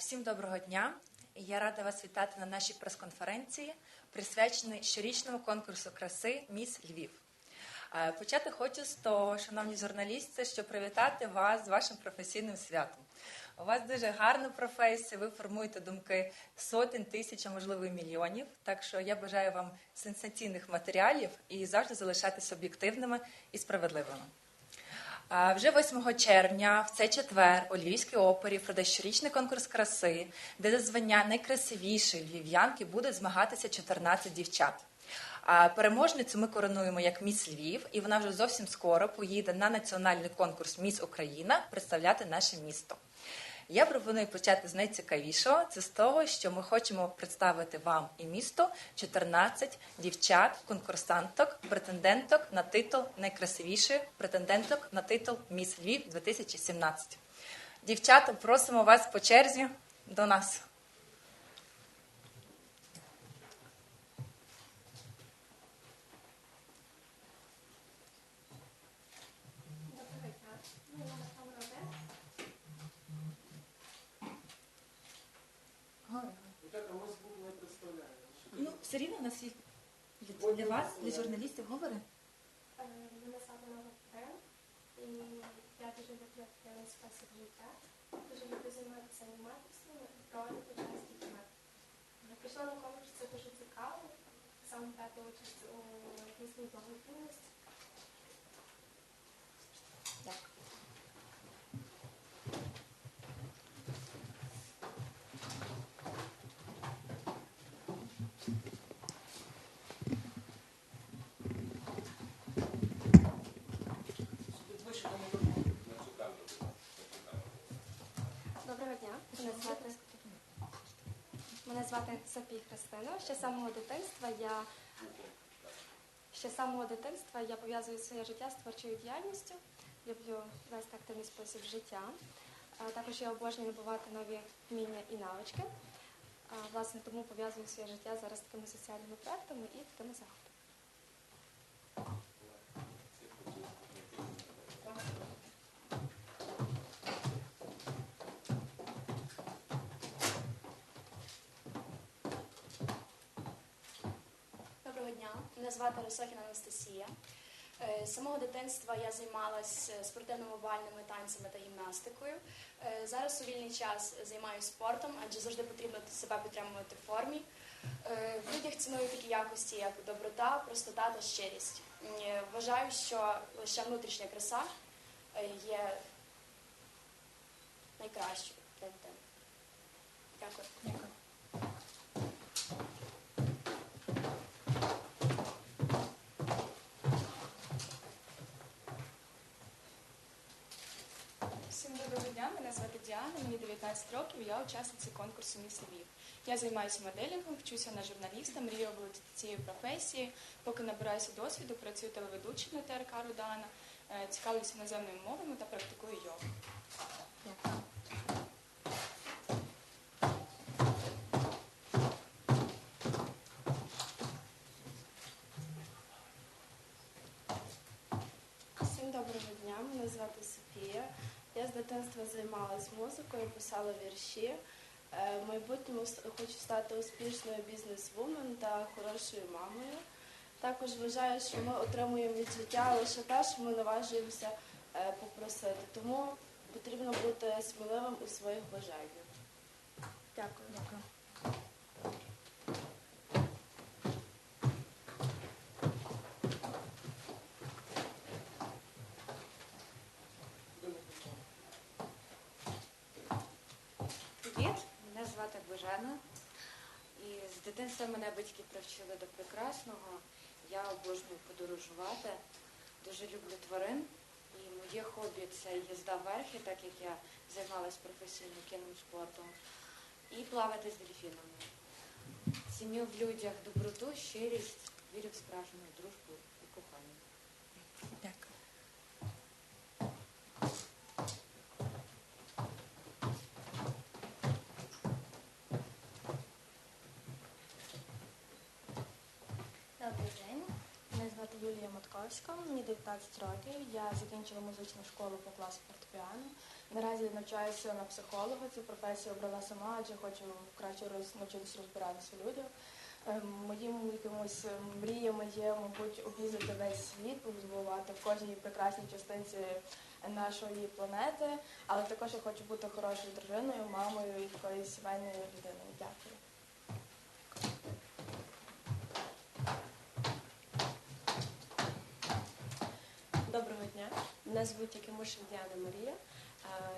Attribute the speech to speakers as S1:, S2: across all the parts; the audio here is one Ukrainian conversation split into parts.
S1: Всім доброго дня. Я рада вас вітати на нашій прес-конференції, присвяченій щорічному конкурсу краси Міс Львів. Е, Почати хочу з того, шановні журналісти, щоб привітати вас з вашим професійним святом. У вас дуже гарна професія, ви формуєте думки сотень, тисяч, а можливо і мільйонів. Так що я бажаю вам сенсаційних матеріалів і завжди залишатися об'єктивними і справедливими. Вже 8 червня, в цей четвер, у Львівській опері пройде щорічний конкурс краси, де за звання найкрасивішої львів'янки буде змагатися 14 дівчат. Переможницю ми коронуємо як Міс Львів, і вона вже зовсім скоро поїде на національний конкурс Міс Україна представляти наше місто. Я пропоную почати з найцікавішого. Це з того, що ми хочемо представити вам і місто 14 дівчат, конкурсанток, претенденток на титул найкрасивішої претенденток на титул Міс Львів 2017. Дівчата, просимо вас по черзі до нас.
S2: Доброго дня. Ну, я Михайло Робер.
S3: Дівчата, ми звук не представляємо.
S1: Ну, все рівно у нас є для, вас, для журналістів, говори.
S2: Е, Мене саме Нова Френ. І я дуже люблю активний спосіб життя. Дуже люблю займатися аніматорством проводити час з дітьми. Прийшла на конкурс, це дуже цікаво. Саме брати участь у різній благодійності.
S1: Так.
S3: Підвищити мікрофон.
S2: Доброго дня. Мене звати Мене звати Софія Христина. Ще з самого дитинства я ще самого дитинства я пов'язую своє життя з творчою діяльністю. Люблю вести активний спосіб життя. Також я обожнюю набувати нові вміння і навички. Власне, тому пов'язую своє життя зараз з такими соціальними проектами і такими заходами.
S4: Доброго дня, мене звати Росохіна Анастасія. Е, З самого дитинства я займалася спортивно-мобільними танцями та гімнастикою. Е, Зараз у вільний час займаюся спортом, адже завжди потрібно себе підтримувати в формі. Е, В людях ціную такі якості, як доброта, простота та щирість. Е, Вважаю, що лише внутрішня краса е, є найкращою для дитини. Дякую.
S1: Дякую.
S5: 18 років я учасниця конкурсу «Міс Львів». Я займаюся моделінгом, вчуся на журналіста, мрію володіти цією професією. Поки набираюся досвіду, працюю телеведучим на ТРК Рудана, е, цікавлюся іноземними мовами та практикую йогу.
S6: Дитинства займалась музикою, писала вірші. Е, В майбутньому хочу стати успішною бізнес-вумен та хорошою мамою. Також вважаю, що ми отримуємо від життя лише те, що ми наважуємося е, попросити. Тому потрібно бути сміливим у своїх бажаннях. Дякую.
S1: Дякую.
S7: Привіт, мене звати Божена. І дитинства мене батьки привчили до прекрасного. Я обожнюю подорожувати, дуже люблю тварин. І моє хобі це їзда верхи, так як я займалась професійно кінним спортом, і плавати з дельфінами. Ціню в людях доброту, щирість, вірю в справжню дружбу і кохання.
S1: Дякую.
S2: Добрий день. Юлія Матковська, мені 19 років. Я закінчила музичну школу по класу фортепіано.
S8: Наразі навчаюся на психолога. Цю професію обрала сама, адже хочу краще роз, навчитися розбиратися у людях. Е, Моїм якимось е, мріями є, мабуть, об'їздити весь світ, побувати в кожній прекрасній частинці нашої планети, але також я хочу бути хорошою дружиною, мамою і такою сімейною людиною. Дякую.
S9: Доброго дня. Мене звуть Якимушин Діана Марія.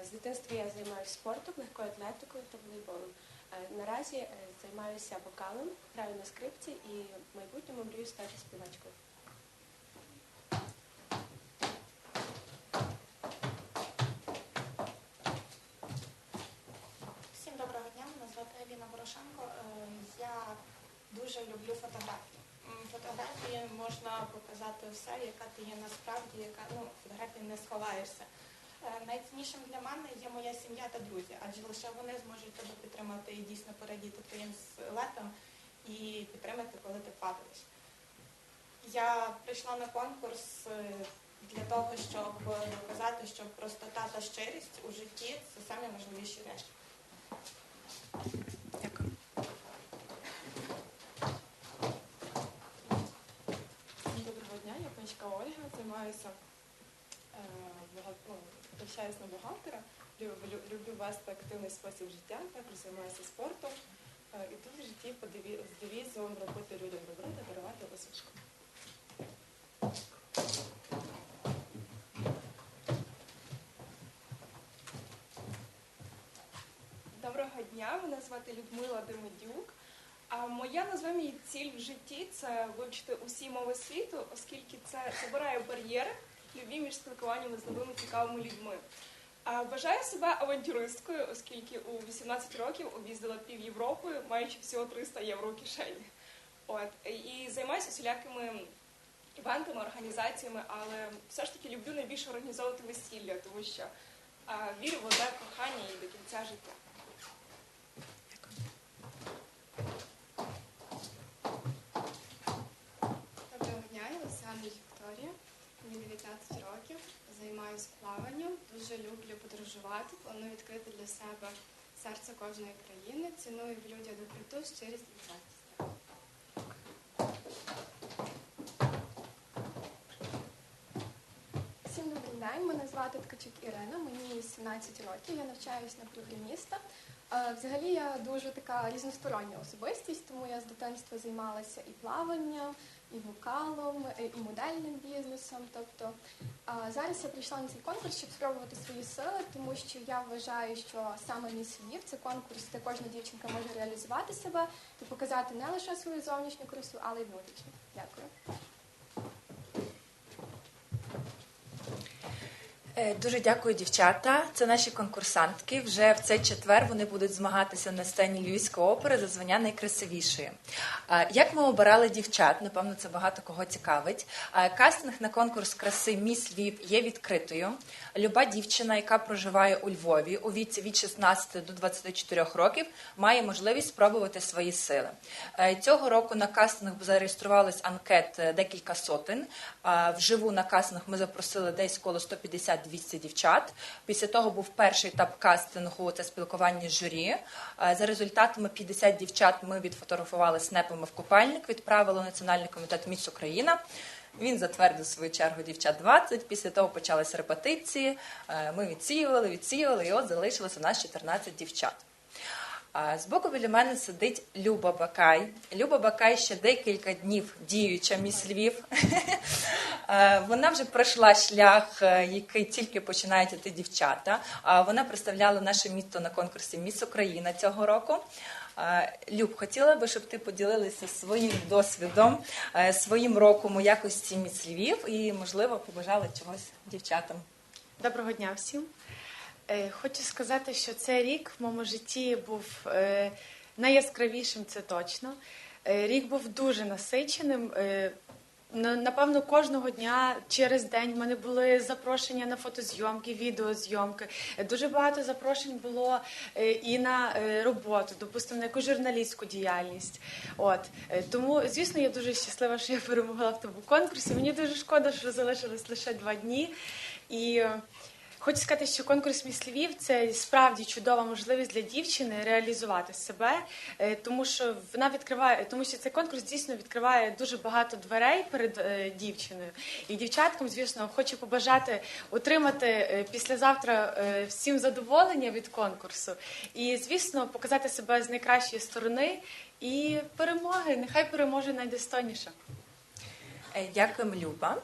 S9: Е, З дитинства я займаюся спортом, легкою атлетикою та волейболом. Е, Наразі е, займаюся вокалом, граю на скрипці і в майбутньому мрію стати співачкою.
S10: Всім доброго дня, мене звати Аліна Порошенко. Е, Я дуже люблю фотографії. М, Фотографії можна показати все, яка ти є насправді, яка ну фотографії не сховаєшся. Е, Найціннішим для мене є моя сім'я та друзі, адже лише вони зможуть тебе підтримати і дійсно порадіти твоїм летом і підтримати, коли ти падаєш. Я прийшла на конкурс е, для того, щоб доказати, що простота та щирість у житті це самі важливіші речі.
S1: Дякую.
S8: Доброго дня, я панчка Ольга, займаюся е, ну, навчаюсь на бухгалтера, люблю, вести активний спосіб життя, також займаюся спортом. Е, і тут в житті з девізом робити людям добро та дарувати посмішку.
S11: Доброго дня, мене звати Людмила Демидюк. А моя її ціль в житті це вивчити усі мови світу, оскільки це забирає бар'єри любі між спілкуваннями з новими цікавими людьми. А вважаю себе авантюристкою, оскільки у 18 років об'їздила пів Європи, маючи всього 300 євро у кишені. От і займаюся усілякими івентами, організаціями, але все ж таки люблю найбільше організовувати весілля, тому що а, вірю в одне кохання і до кінця життя.
S4: Доброго дня, я Лисяна Вікторія, мені 19 років, займаюся плаванням, дуже люблю подорожувати, планую відкрити для себе серце кожної країни, ціную в людях доброту, щирість і захист.
S2: Всім добрий день. Мене звати Ткачук Ірина, мені 17 років. Я навчаюсь на програміста. Е, Взагалі я дуже така різностороння особистість, тому я з дитинства займалася і плаванням, і вокалом, і модельним бізнесом. Тобто зараз я прийшла на цей конкурс, щоб спробувати свої сили, тому що я вважаю, що саме мій Львів це конкурс, де кожна дівчинка може реалізувати себе та показати не лише свою зовнішню красу, але й внутрішню. Дякую.
S1: Е, Дуже дякую, дівчата. Це наші конкурсантки. Вже в цей четвер вони будуть змагатися на сцені Львівської опери за звання найкрасивішої. Як ми обирали дівчат? Напевно, це багато кого цікавить. Кастинг на конкурс краси Міс Львів є відкритою. Люба дівчина, яка проживає у Львові у віці від 16 до 24 років, має можливість спробувати свої сили. Е, Цього року на кастинг зареєструвалось анкет е, декілька сотень. Вживу на кастинг ми запросили десь коло 150-200 дівчат. Після того був перший етап кастингу це спілкування з журі. Е, За результатами 50 дівчат ми відфотографували снепами в купальник, відправили у Національний комітет Міс Україна. Він затвердив свою чергу дівчат 20. Після того почалися репетиції. Е, Ми відсіювали, відсіювали, і от залишилося у нас 14 дівчат. А Збоку біля мене сидить Люба Бакай. Люба Бакай ще декілька днів діюча міс Львів. Е, Вона вже пройшла шлях, е, який тільки починають іти дівчата. А Вона представляла наше місто на конкурсі Міс Україна цього року. Е, Люб, хотіла би, щоб ти поділилася своїм досвідом, е, своїм роком у якості міс Львів і, можливо, побажала чогось дівчатам.
S12: Доброго дня всім. Е, Хочу сказати, що цей рік в моєму житті був е, найяскравішим, це точно. Е, Рік був дуже насиченим. На- Напевно, кожного дня через день в мене були запрошення на фотозйомки, відеозйомки. Дуже багато запрошень було е, і на е, роботу, допустимо, на якусь журналістську діяльність. От Е, тому, звісно, я дуже щаслива, що я перемогла в тому конкурсі. Мені дуже шкода, що залишилось лише два дні. І Хочу сказати, що конкурс «Міс Львів» – це справді чудова можливість для дівчини реалізувати себе, е, тому що вона відкриває, тому що цей конкурс дійсно відкриває дуже багато дверей перед е, дівчиною. І дівчаткам, звісно, хочу побажати отримати е, післязавтра всім задоволення від конкурсу і, звісно, показати себе з найкращої сторони і перемоги. Нехай переможе найдостойніша.
S1: Е, Дякуємо, Люба.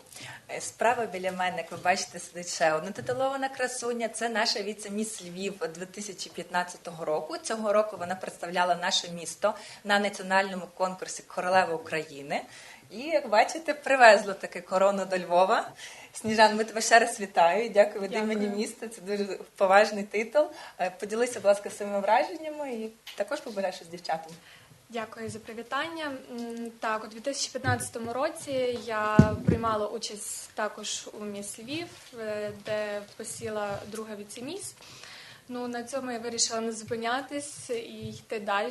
S1: Е, Справа біля мене, як ви бачите, сидить ще одна титулована красуня. Це наша віце-міс Львів 2015 року. Цього року вона представляла наше місто на національному конкурсі Королева України. І, як бачите, привезла таки корону до Львова. Сніжан, ми тебе ще раз вітаю. Дякую від імені міста. Це дуже поважний титул. Е, Поділися, будь ласка, своїми враженнями і також побажаєш з дівчатами.
S13: Дякую за привітання. Так, у 2015 році я приймала участь також у міс Львів, е, де посіла друга віцеміс. Ну на цьому я вирішила не зупинятись і йти далі.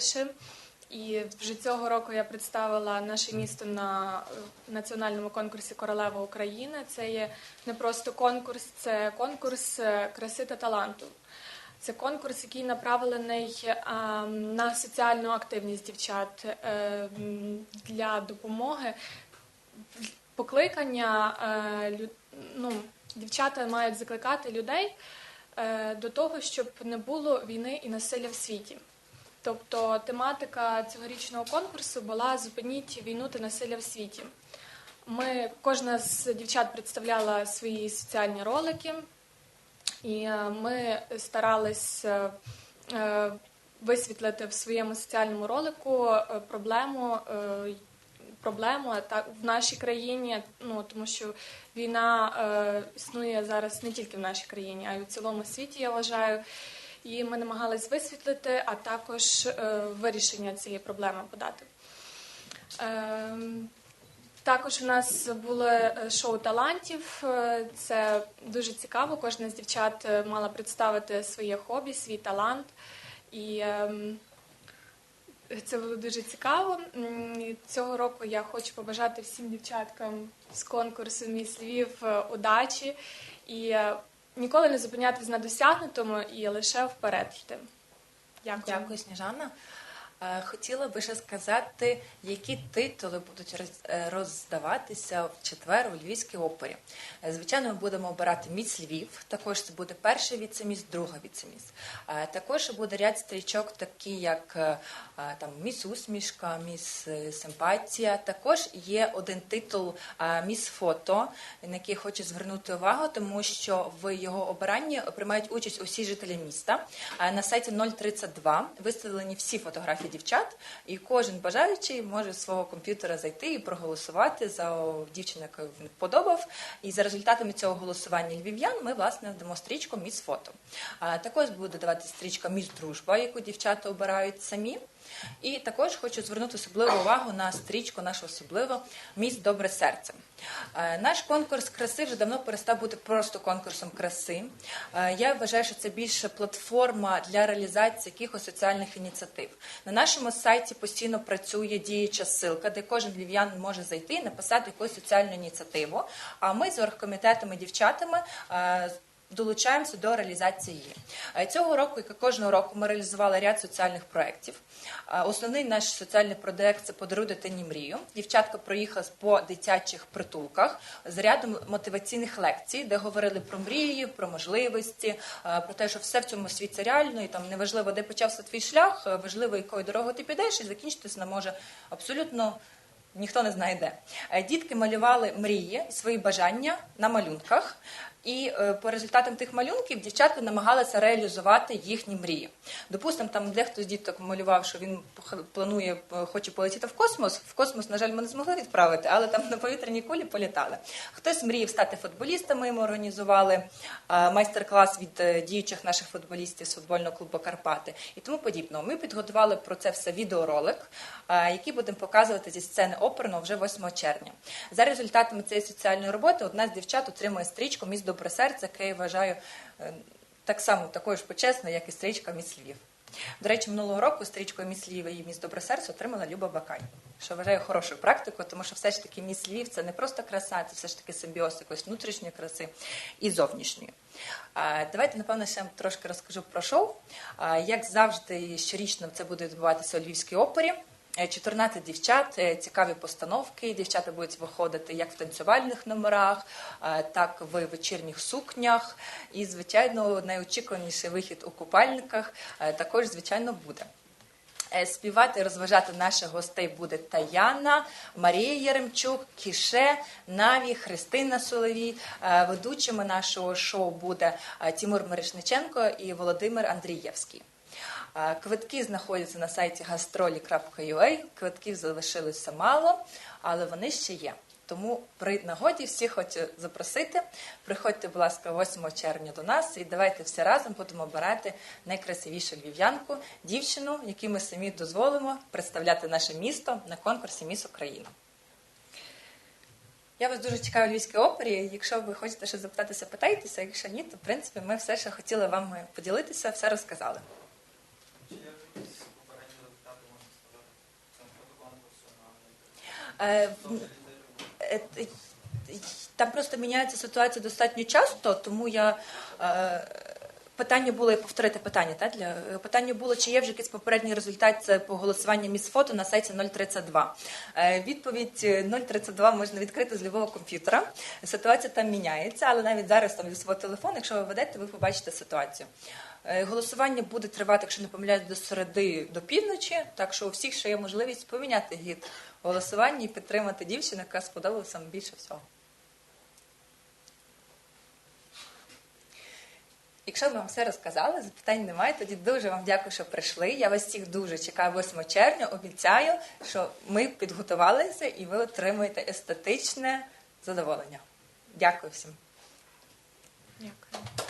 S13: І вже цього року я представила наше місто на е, національному конкурсі Королева України. Це є не просто конкурс, це конкурс е, краси та таланту. Це конкурс, який направлений на соціальну активність дівчат е, для допомоги. Покликання е, ну, дівчата мають закликати людей е, до того, щоб не було війни і насилля в світі. Тобто тематика цьогорічного конкурсу була Зупиніть війну та насилля в світі. Ми, кожна з дівчат представляла свої соціальні ролики, і е, ми старались е, е, висвітлити в своєму соціальному ролику проблему. Проблему так в нашій країні, ну тому що війна існує зараз не тільки в нашій країні, а й у цілому світі, я вважаю. І ми намагались висвітлити, а також вирішення цієї проблеми подати. Ем, також у нас було е, шоу талантів. Е, Це дуже цікаво. Кожна з дівчат е, мала представити своє хобі, свій талант. І ем, це було дуже цікаво. Цього року я хочу побажати всім дівчаткам з конкурсу Міс Львів удачі і ніколи не зупинятись на досягнутому і лише вперед йти. Дякую.
S1: Дякую, Сніжана. Е, Хотіла би ще сказати, які титули будуть е, роздаватися в четвер у Львівській опері. Е, Звичайно, ми будемо обирати міс Львів. Також це буде перший віцеміс, друга віцеміс. Також буде ряд стрічок, такі як там міс усмішка, міс симпатія. Також є один титул міс фото, на який хочу звернути увагу, тому що в його обиранні приймають участь усі жителі міста. На сайті 032 виставлені всі фотографії дівчат, і кожен бажаючий може з свого комп'ютера зайти і проголосувати за дівчину, яку він подобав. І за результатами цього голосування львів'ян ми власне дамо стрічку Міс фото. А також буде давати стрічка Міс дружба, яку дівчата обирають самі. І також хочу звернути особливу увагу на стрічку нашу особливо Міс Добре серце. Е, Наш конкурс краси вже давно перестав бути просто конкурсом краси. Е, Я вважаю, що це більше платформа для реалізації якихось соціальних ініціатив. На нашому сайті постійно працює діюча ссылка, де кожен львів'ян може зайти і написати якусь соціальну ініціативу. А ми з оргкомітетами дівчатами. Долучаємося до реалізації. Е, Цього року, як і кожного року, ми реалізували ряд соціальних проєктів. Е, Основний наш соціальний проєкт це «Подаруй дитині мрію. Дівчатка проїхала по дитячих притулках з рядом мотиваційних лекцій, де говорили про мрії, про можливості, е, про те, що все в цьому світі реально, і там неважливо, де почався твій шлях, важливо, якою дорогою ти підеш, і закінчитися може абсолютно ніхто не знає де. Дітки малювали мрії, свої бажання на малюнках. І е, по результатам тих малюнків дівчатка намагалися реалізувати їхні мрії. Допустимо, там дехто з діток малював, що він планує, е, хоче полетіти в космос. В космос, на жаль, ми не змогли відправити, але там на повітряній кулі політали. Хтось мріяв стати футболістами. Ми організували е, майстер-клас від діючих наших футболістів з футбольного клубу Карпати і тому подібного. Ми підготували про це все відеоролик, який будемо показувати зі сцени оперного вже 8 червня. За результатами цієї соціальної роботи одна з дівчат отримує стрічку Міс Добре серце, яке я вважаю е, так само такою ж почесною, як і стрічка Міс Львів. До речі, минулого року стрічкою Міс Львів і міс Добросердце отримала Люба Бакай, що вважаю хорошою практикою, тому що все ж таки міс Львів це не просто краса, це все ж таки симбіоз якоїсь внутрішньої краси і зовнішньої. Давайте, напевно, ще трошки розкажу про шоу. Як завжди, щорічно це буде відбуватися у Львівській опері. Е, 14 дівчат, е, цікаві постановки. Дівчата будуть виходити як в танцювальних номерах, е, так в вечірніх сукнях. І, звичайно, найочікуваніший вихід у купальниках е, також, звичайно, буде. Е, Співати і розважати наших гостей буде Таяна, Марія Яремчук, Кіше, Наві, Христина Соловій. Е, Ведучими нашого шоу буде е, Тимур Мирошниченко і Володимир Андрієвський. Квитки знаходяться на сайті gastrolі.ua. Квитків залишилося мало, але вони ще є. Тому при нагоді всіх хочу запросити. Приходьте, будь ласка, 8 червня до нас і давайте всі разом будемо обирати найкрасивішу львів'янку, дівчину, якій ми самі дозволимо представляти наше місто на конкурсі Міс Україна. Я вас дуже чекаю у Львівській опері. Якщо ви хочете щось запитатися, питайтеся. Якщо ні, то в принципі ми все, що хотіли вам поділитися, все розказали.
S3: Чи є якісь попередні результати, можна сказати, цього конкурсу
S1: Е,
S3: на
S1: в- Е, т- Там просто міняється ситуація достатньо часто, тому я е, питання було я повторити питання. Та для е, питання було, чи є вже якийсь попередній результат по голосуванню фото на сайті 032. Е, відповідь е, 032 можна відкрити з любого комп'ютера. Ситуація там міняється, але навіть зараз там свого телефону, якщо ви ведете, ви побачите ситуацію. Е, Голосування буде тривати, якщо не помиляюсь, до середи до півночі. Так що у всіх ще є можливість поміняти гід голосування і підтримати дівчину, яка сподобалася вам більше всього. Якщо ми вам все розказали, запитань немає, тоді дуже вам дякую, що прийшли. Я вас всіх дуже чекаю 8 червня. Обіцяю, що ми підготувалися і ви отримуєте естетичне задоволення. Дякую всім.
S12: Дякую.